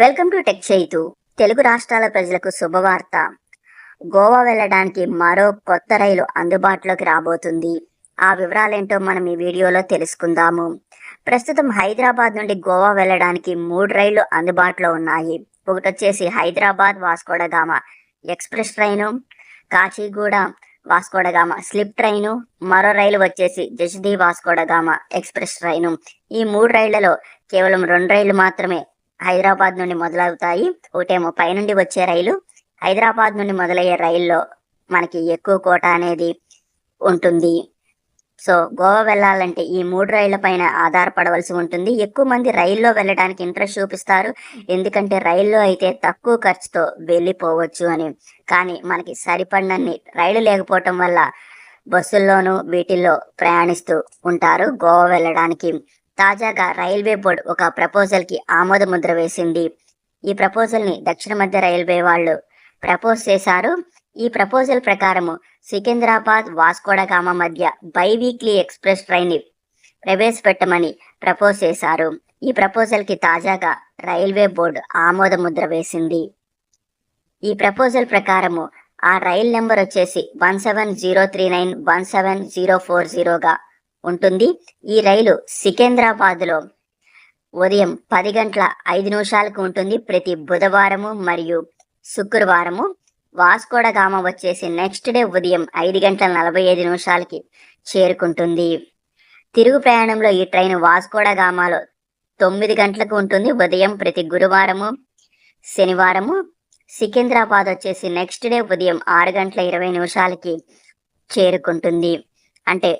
Welcome to tech Chaitu తెలుగు రాష్ట్రాల ప్రజలకు శుభవార్త. గోవా వెళ్ళడానికి మరో కొత్త రైలు అందుబాటులోకి రాబోతుంది. ఆ వివరాలేంటో మనం ఈ వీడియోలో తెలుసుకుందాము. ప్రస్తుతం హైదరాబాద్ నుండి గోవా వెళ్ళడానికి మూడు రైళ్ళు అందుబాటులో ఉన్నాయి. ఒకటి వచ్చేసి Hyderabad Vasco da Gama express train Kacheguda Vasco da Gama slip train మరో రైలు వచ్చేసి జషది వాస్కోడగామ ఎక్స్ప్రెస్ ట్రైను. ఈ మూడు రైళ్ళలో కేవలం రెండు రైళ్ళు మాత్రమే హైదరాబాద్ నుండి మొదలవుతాయి. ఒకటేమో పైనుండి వచ్చే రైలు. హైదరాబాద్ నుండి మొదలయ్యే రైల్లో మనకి ఎక్కువ కోట అనేది ఉంటుంది. సో గోవా వెళ్ళాలంటే ఈ మూడు రైళ్ళ పైన ఆధారపడవలసి ఉంటుంది. ఎక్కువ మంది రైల్లో వెళ్ళడానికి ఇంట్రెస్ట్ చూపిస్తారు. ఎందుకంటే రైల్లో అయితే తక్కువ ఖర్చుతో వెళ్ళిపోవచ్చు అని. కానీ మనకి సరిపడినన్ని రైలు లేకపోవటం వల్ల బస్సుల్లోనూ వీటిల్లో ప్రయాణిస్తూ ఉంటారు గోవా వెళ్ళడానికి. తాజాగా రైల్వే బోర్డు ఒక ప్రపోజల్కి ఆమోద ముద్ర వేసింది. ఈ ప్రపోజల్ని దక్షిణ మధ్య రైల్వే వాళ్ళు ప్రపోజ్ చేశారు. ఈ ప్రపోజల్ ప్రకారము సికింద్రాబాద్ వాస్కోడగామ మధ్య బై వీక్లీ ఎక్స్ప్రెస్ ట్రైన్ని ప్రవేశపెట్టమని ప్రపోజ్ చేశారు. ఈ ప్రపోజల్కి తాజాగా రైల్వే బోర్డు ఆమోద ముద్ర వేసింది. ఈ ప్రపోజల్ ప్రకారము ఆ రైల్ నెంబర్ వచ్చేసి one seven zero three nine one seven zero four జీరోగా ఉంటుంది. ఈ రైలు సికింద్రాబాద్లో ఉదయం పది గంటల ఐదు నిమిషాలకు ఉంటుంది. ప్రతి బుధవారము మరియు శుక్రవారము వాస్కోడగామ వచ్చేసి నెక్స్ట్ డే ఉదయం ఐదు గంటల నలభై ఐదు నిమిషాలకి చేరుకుంటుంది. తిరుగు ప్రయాణంలో ఈ ట్రైన్ వాస్కోడగామాలో తొమ్మిది గంటలకు ఉంటుంది. ఉదయం ప్రతి గురువారము శనివారము సికింద్రాబాద్ వచ్చేసి నెక్స్ట్ డే ఉదయం ఆరు గంటల ఇరవై నిమిషాలకి చేరుకుంటుంది. అంటే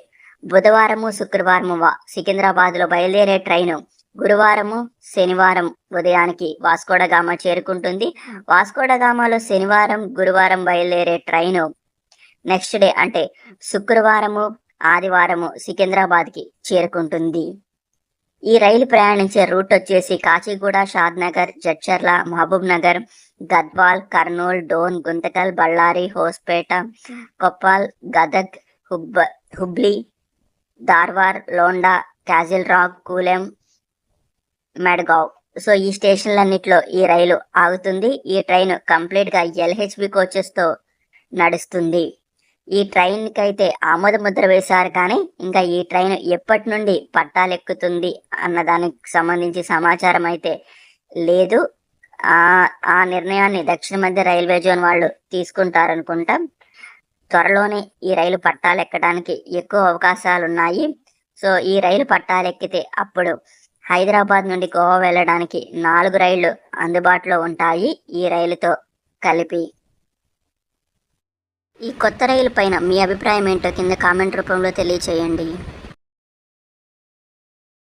బుధవారము శుక్రవారము సికింద్రాబాద్లో బయలుదేరే ట్రైను గురువారము శనివారం ఉదయానికి వాస్కోడగామ చేరుకుంటుంది. వాస్కోడగామాలో శనివారం గురువారం బయలుదేరే ట్రైను నెక్స్ట్ డే అంటే శుక్రవారము ఆదివారము సికింద్రాబాద్కి చేరుకుంటుంది. ఈ రైలు ప్రయాణించే రూట్ వచ్చేసి Kacheguda Shadnagar Jadcherla Mahabub Nagar Gadwal Kurnool Dhone Guntakal Bellary Hospet Koppal Gadag హుబ్బ Hubli Dharwad Londa Castle Rock Kulem Madgaon. So ఈ స్టేషన్లన్నిటిలో ఈ రైలు ఆగుతుంది. ఈ ట్రైన్ కంప్లీట్గా ఎల్హెచ్బి కోచెస్తో నడుస్తుంది. ఈ ట్రైన్కి అయితే ఆమోద ముద్ర వేశారు కానీ ఇంకా ఈ ట్రైన్ ఎప్పటి నుండి పట్టాలెక్కుతుంది అన్న దానికి సంబంధించి సమాచారం అయితే లేదు. ఆ నిర్ణయాన్ని దక్షిణ మధ్య రైల్వే జోన్ వాళ్ళు తీసుకుంటారనుకుంటా. త్వరలోనే ఈ రైలు పట్టాలెక్కడానికి ఎక్కువ అవకాశాలు ఉన్నాయి సో ఈ రైలు పట్టాలెక్కితే అప్పుడు హైదరాబాద్ నుండి గోవా వెళ్ళడానికి నాలుగు రైళ్ళు అందుబాటులో ఉంటాయి. ఈ రైలుతో కలిపి. ఈ కొత్త రైలు పైన మీ అభిప్రాయం ఏంటో కింద కామెంట్ రూపంలో తెలియచేయండి.